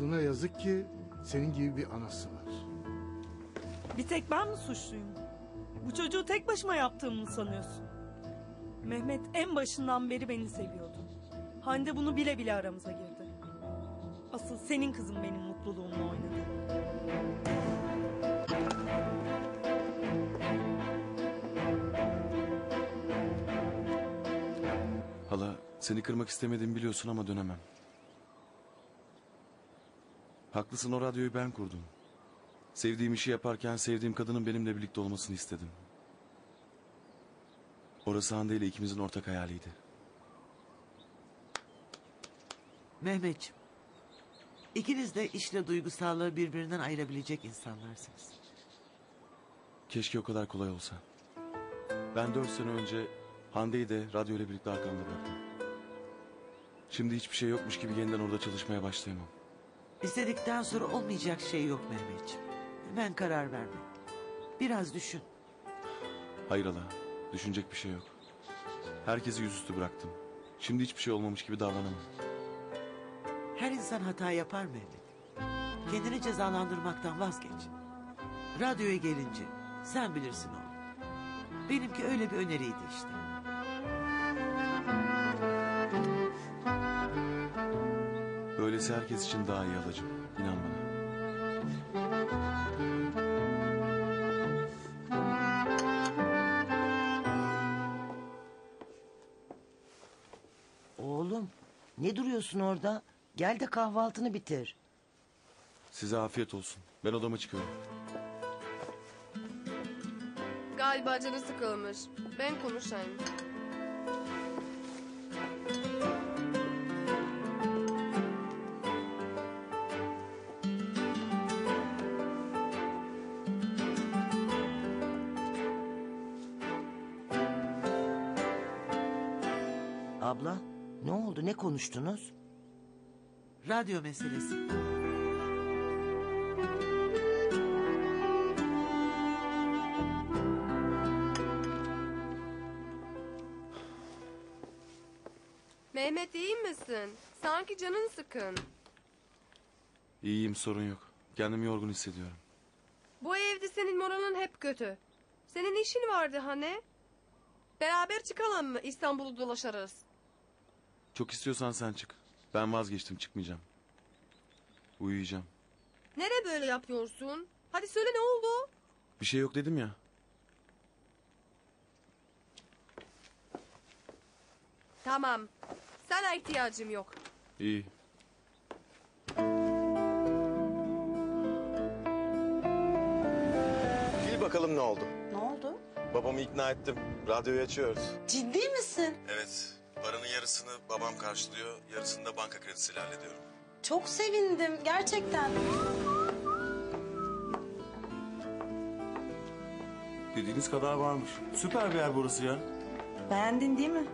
Oğluna yazık ki senin gibi bir anası var. Bir tek ben mi suçluyum? Bu çocuğu tek başıma yaptığımı mı sanıyorsun? Mehmet en başından beri beni seviyordu. Hande bunu bile bile aramıza girdi. Asıl senin kızın benim mutluluğumla oynadı. Hala seni kırmak istemediğimi biliyorsun ama dönemem. Haklısın o radyoyu ben kurdum. Sevdiğim işi yaparken sevdiğim kadının benimle birlikte olmasını istedim. Orası Hande ile ikimizin ortak hayaliydi. Mehmetciğim. ikiniz de işle duygusallığı birbirinden ayırabilecek insanlarsınız. Keşke o kadar kolay olsa. Ben dört sene önce Hande'yi de radyo ile birlikte arkamda bıraktım. Şimdi hiçbir şey yokmuş gibi yeniden orada çalışmaya başlayamam. İstedikten sonra olmayacak şey yok Mehmetciğim. Hemen karar verme. Biraz düşün. Hayır hala, düşünecek bir şey yok. Herkesi yüzüstü bıraktım. Şimdi hiçbir şey olmamış gibi davranamam. Her insan hata yapar Mehmet. Kendini cezalandırmaktan vazgeç. Radyoya gelince sen bilirsin oğlum. Benimki öyle bir öneriydi işte. Böylesi herkes için daha iyi halacığım. İnan bana. Oğlum ne duruyorsun orada? Gel de kahvaltını bitir. Size afiyet olsun. Ben odama çıkıyorum. Galiba canı sıkılmış. Ben konuşayım. Konuştunuz? Radyo meselesi. Mehmet iyi misin? Sanki canın sıkın. İyiyim sorun yok. Kendimi yorgun hissediyorum. Bu evde senin moralin hep kötü. Senin işin vardı hani? Beraber çıkalım mı? İstanbul'u dolaşırız. Çok istiyorsan sen çık. Ben vazgeçtim çıkmayacağım. Uyuyacağım. Nere böyle yapıyorsun? Hadi söyle ne oldu? Bir şey yok dedim ya. Tamam. Sana ihtiyacım yok. İyi. Bil bakalım ne oldu. Ne oldu? Babamı ikna ettim. Radyoyu açıyoruz. Ciddi misin? Evet. Paranın yarısını babam karşılıyor. Yarısını da banka kredisiyle hallediyorum. Çok sevindim gerçekten. Dediğiniz kadar varmış. Süper bir yer burası ya. Beğendin değil mi?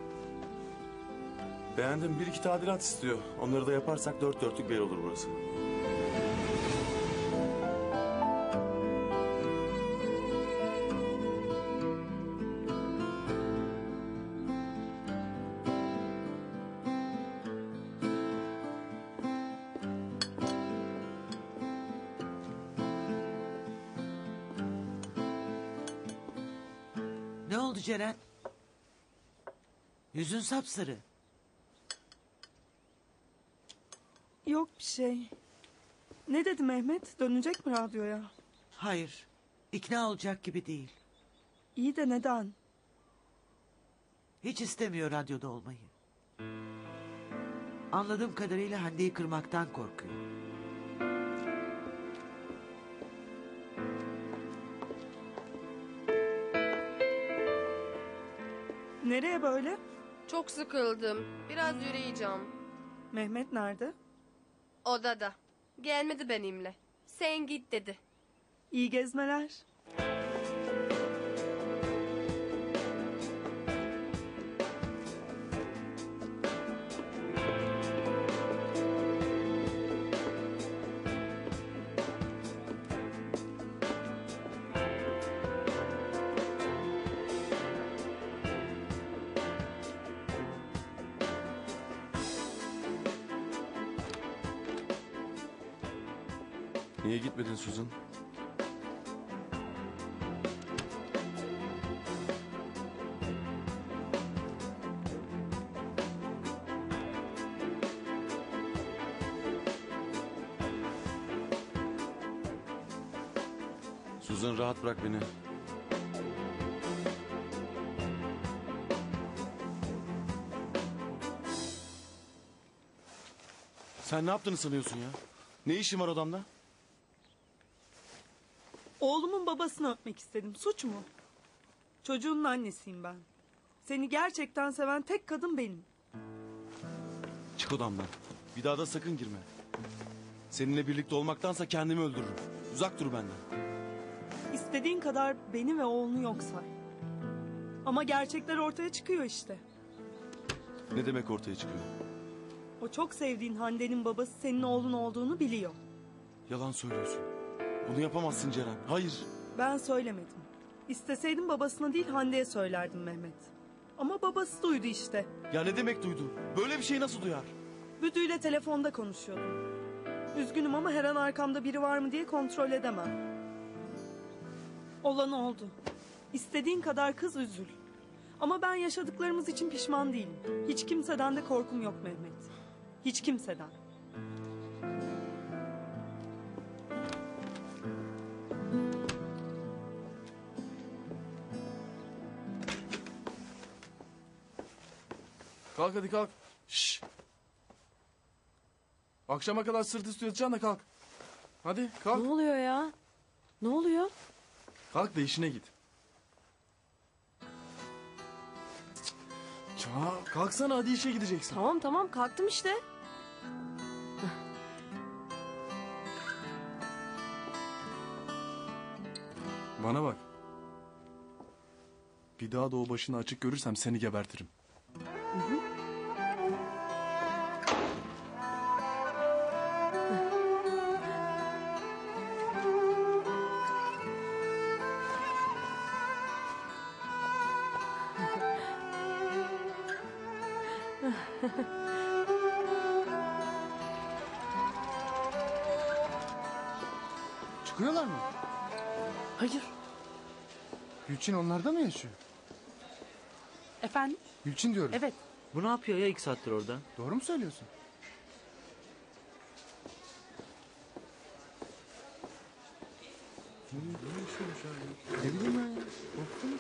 Beğendim. Bir iki tadilat istiyor. Onları da yaparsak dört dörtlük bir yer olur burası. Ne oldu Ceren? Yüzün sapsarı. Yok bir şey. Ne dedi Mehmet? Dönecek mi radyoya? Hayır. ikna olacak gibi değil. İyi de neden? Hiç istemiyor radyoda olmayı. Anladığım kadarıyla Hande'yi kırmaktan korkuyor. Nereye böyle? Çok sıkıldım. Biraz yürüyeceğim. Mehmet nerede? Odada. Gelmedi benimle. Sen git dedi. İyi gezmeler. Niye gitmedin Suzan? Suzan rahat bırak beni. Sen ne yaptığını sanıyorsun ya? Ne işin var odamda? Oğlumun babasını öpmek istedim. Suç mu? Çocuğunun annesiyim ben. Seni gerçekten seven tek kadın benim. Çık odamdan. Bir daha da sakın girme. Seninle birlikte olmaktansa kendimi öldürürüm. Uzak dur benden. İstediğin kadar beni ve oğlunu yok say. Ama gerçekler ortaya çıkıyor işte. Ne demek ortaya çıkıyor? O çok sevdiğin Hande'nin babası senin oğlun olduğunu biliyor. Yalan söylüyorsun. Bunu yapamazsın Ceren. Hayır. Ben söylemedim. İsteseydim babasına değil Hande'ye söylerdim Mehmet. Ama babası duydu işte. Ya ne demek duydu? Böyle bir şey nasıl duyar? Büdüyle telefonda konuşuyordum. Üzgünüm ama her an arkamda biri var mı diye kontrol edemem. Olan oldu. İstediğin kadar kız üzül. Ama ben yaşadıklarımız için pişman değilim. Hiç kimseden de korkum yok Mehmet. Hiç kimseden. Kalk hadi kalk. Şşş. Akşama kadar sırt üstü yatacaksın da kalk. Hadi kalk. Ne oluyor ya? Ne oluyor? Kalk da işine git. Ça, kalksana hadi işe gideceksin. Tamam tamam kalktım işte. Bana bak. Bir daha da o başını açık görürsem seni gebertirim. Çıkıyorlar mı? Hayır. Gülçin onlarda mı yaşıyor? Efendim? Gülçin diyorum. Evet. Bu ne yapıyor ya iki saattir orada? Doğru mu söylüyorsun? Ne bileyim ben ya. Korktum.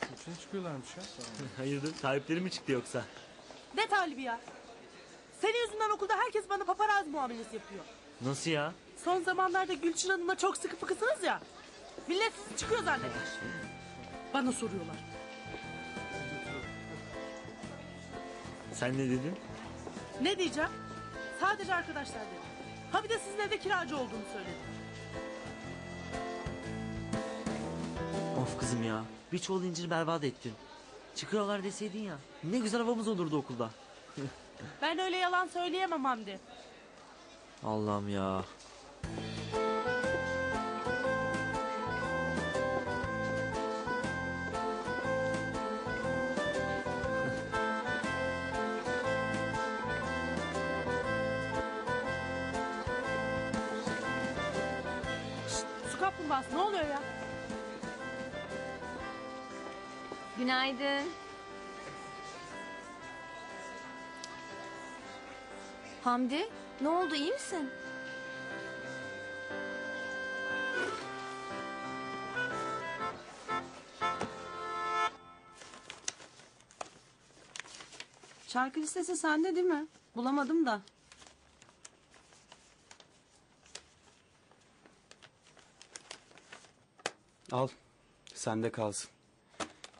Gülçin'e çıkıyorlarmış ya. Hayırdır sahipleri mi çıktı yoksa? Ne talibi ya? Senin yüzünden okulda herkes bana paparazzi muamelesi yapıyor. Nasıl ya? Son zamanlarda Gülçin Hanım'la çok sıkı fıkısınız ya. Millet sizi çıkıyor zanneder. Bana soruyorlar. Sen ne dedin? Ne diyeceğim? Sadece arkadaşlar dedim. Ha bir de sizin evde kiracı olduğunu söyledim. Of kızım ya. Bir çuval incir berbat ettin. Çıkıyorlar deseydin ya. Ne güzel havamız olurdu okulda. Ben öyle yalan söyleyemem Hamdi. Allah'ım ya. Kaplumbağası ne oluyor ya? Günaydın. Hamdi, ne oldu iyi misin? Şarkı listesi sende değil mi? Bulamadım da. Al. Sende kalsın.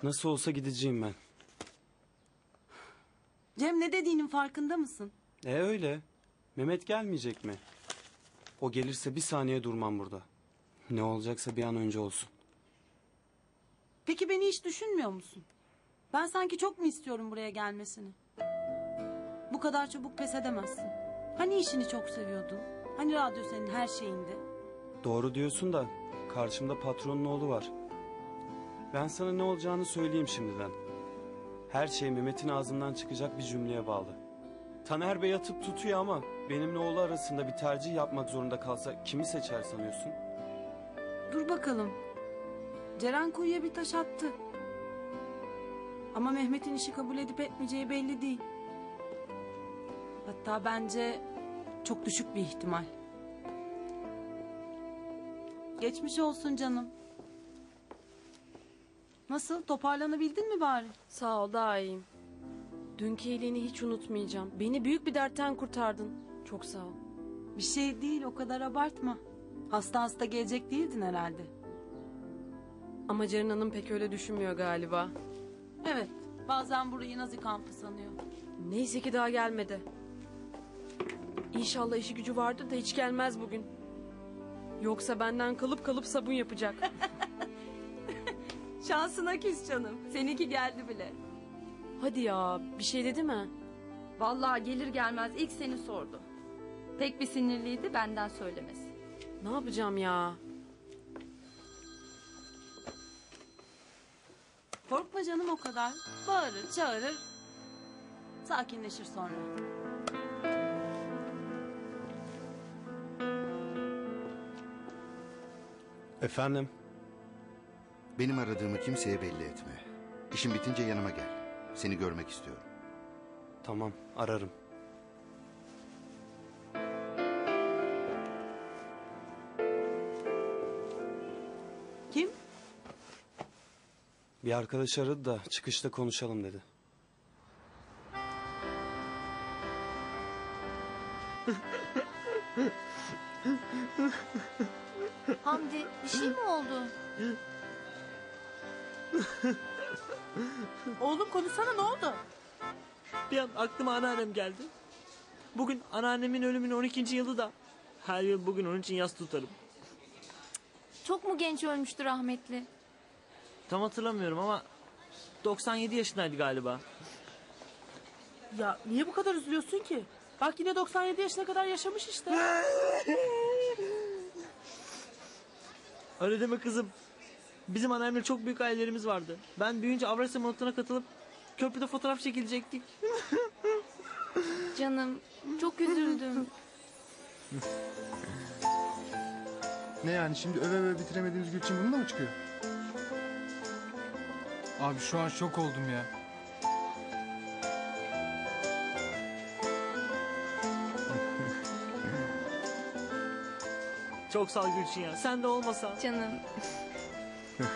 Nasıl olsa gideceğim ben. Cem ne dediğinin farkında mısın? E öyle. Mehmet gelmeyecek mi? O gelirse bir saniye durmam burada. Ne olacaksa bir an önce olsun. Peki beni hiç düşünmüyor musun? Ben sanki çok mu istiyorum buraya gelmesini? Bu kadar çabuk pes edemezsin. Hani işini çok seviyordun? Hani radyo senin her şeyindi? Doğru diyorsun da karşımda patronun oğlu var. Ben sana ne olacağını söyleyeyim şimdiden. Her şey Mehmet'in ağzından çıkacak bir cümleye bağlı. Taner Bey atıp tutuyor ama benimle oğlu arasında bir tercih yapmak zorunda kalsa kimi seçer sanıyorsun? Dur bakalım. Ceren kuyuya bir taş attı. Ama Mehmet'in işi kabul edip etmeyeceği belli değil. Hatta bence çok düşük bir ihtimal. Geçmiş olsun canım. Nasıl toparlanabildin mi bari? Sağ ol daha iyiyim. Dünkü iyiliğini hiç unutmayacağım. Beni büyük bir dertten kurtardın. Çok sağ ol. Bir şey değil o kadar abartma. Hasta hasta gelecek değildin herhalde. Ama Ceren Hanım pek öyle düşünmüyor galiba. Evet bazen burayı nazi kampı sanıyor. Neyse ki daha gelmedi. İnşallah işi gücü vardır da hiç gelmez bugün. Yoksa benden kalıp kalıp sabun yapacak. Şansına küs canım. Seninki geldi bile. Hadi ya bir şey dedi mi? Vallahi gelir gelmez ilk seni sordu. Pek bir sinirliydi benden söylemesi. Ne yapacağım ya? Korkma canım o kadar. Bağırır çağırır. Sakinleşir sonra. Efendim? Benim aradığımı kimseye belli etme. İşin bitince yanıma gel. Seni görmek istiyorum. Tamam ararım. Kim? Bir arkadaş aradı da çıkışta konuşalım dedi. Hamdi bir şey mi oldu? Oğlum konuşsana ne oldu? Bir an aklıma anneannem geldi. Bugün anneannemin ölümünün 12. yılı da. Her yıl bugün onun için yas tutarım. Çok mu genç ölmüştü rahmetli? Tam hatırlamıyorum ama 97 yaşındaydı galiba. Ya niye bu kadar üzülüyorsun ki? Bak yine 97 yaşına kadar yaşamış işte. Öyle deme kızım. Bizim annemle çok büyük hayallerimiz vardı. Ben büyüyünce Avrasya Monutu'na katılıp köprüde fotoğraf çekilecektik. Canım çok üzüldüm. Ne yani şimdi öve öve bitiremediğimiz Gülçin bununla mı çıkıyor? Abi şu an şok oldum ya. Çok sağ ol Gülçin ya. Sen de olmasan. Canım.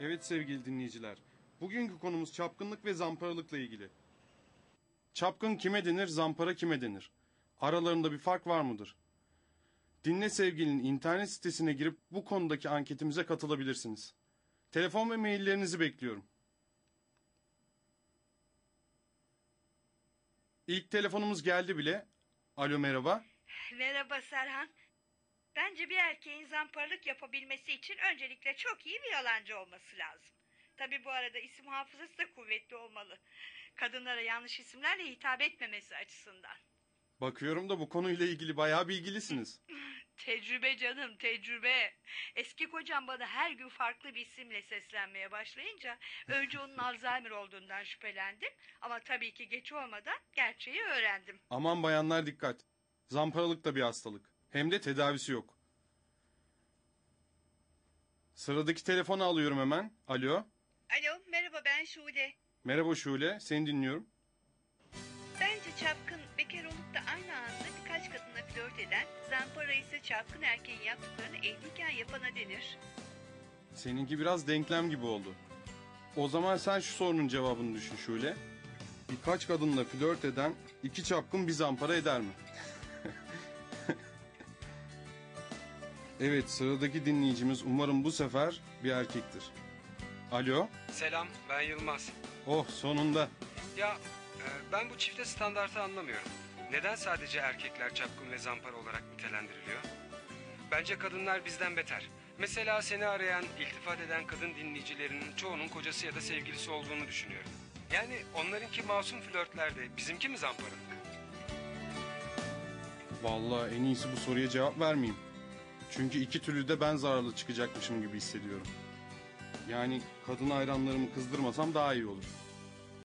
Evet sevgili dinleyiciler. Bugünkü konumuz çapkınlık ve zamparalıkla ilgili. Çapkın kime denir, zampara kime denir? Aralarında bir fark var mıdır? Dinle sevgilinin internet sitesine girip bu konudaki anketimize katılabilirsiniz. Telefon ve maillerinizi bekliyorum. İlk telefonumuz geldi bile. Alo merhaba. Merhaba Serhan. Bence bir erkeğin zamparalık yapabilmesi için öncelikle çok iyi bir yalancı olması lazım. Tabi bu arada isim hafızası da kuvvetli olmalı. Kadınlara yanlış isimlerle hitap etmemesi açısından. Bakıyorum da bu konuyla ilgili bayağı bilgilisiniz. Tecrübe canım tecrübe. Eski kocam bana her gün farklı bir isimle seslenmeye başlayınca önce onun Alzheimer olduğundan şüphelendim. Ama tabii ki geç olmadan gerçeği öğrendim. Aman bayanlar dikkat. Zamparalık da bir hastalık. Hem de tedavisi yok. Sıradaki telefonu alıyorum hemen. Alo. Alo merhaba ben Şule. Merhaba Şule. Seni dinliyorum. Bence çapkın bekar olup da aynı anda eden, zampara ise çapkın erkeğin yaptıklarını evliyken yapana denir. Seninki biraz denklem gibi oldu. O zaman sen şu sorunun cevabını düşün Şule. Birkaç kadınla flört eden iki çapkın bir zampara eder mi? evet sıradaki dinleyicimiz umarım bu sefer bir erkektir. Alo. Selam, ben Yılmaz. Oh sonunda. Ya e, ben bu çifte standartı anlamıyorum. Neden sadece erkekler çapkın ve zampara olarak nitelendiriliyor? Bence kadınlar bizden beter. Mesela seni arayan, iltifat eden kadın dinleyicilerinin çoğunun kocası ya da sevgilisi olduğunu düşünüyorum. Yani onlarınki masum flörtlerde, bizimki mi zamparalık? Vallahi en iyisi bu soruya cevap vermeyeyim. Çünkü iki türlü de ben zararlı çıkacakmışım gibi hissediyorum. Yani kadın hayranlarımı kızdırmasam daha iyi olur.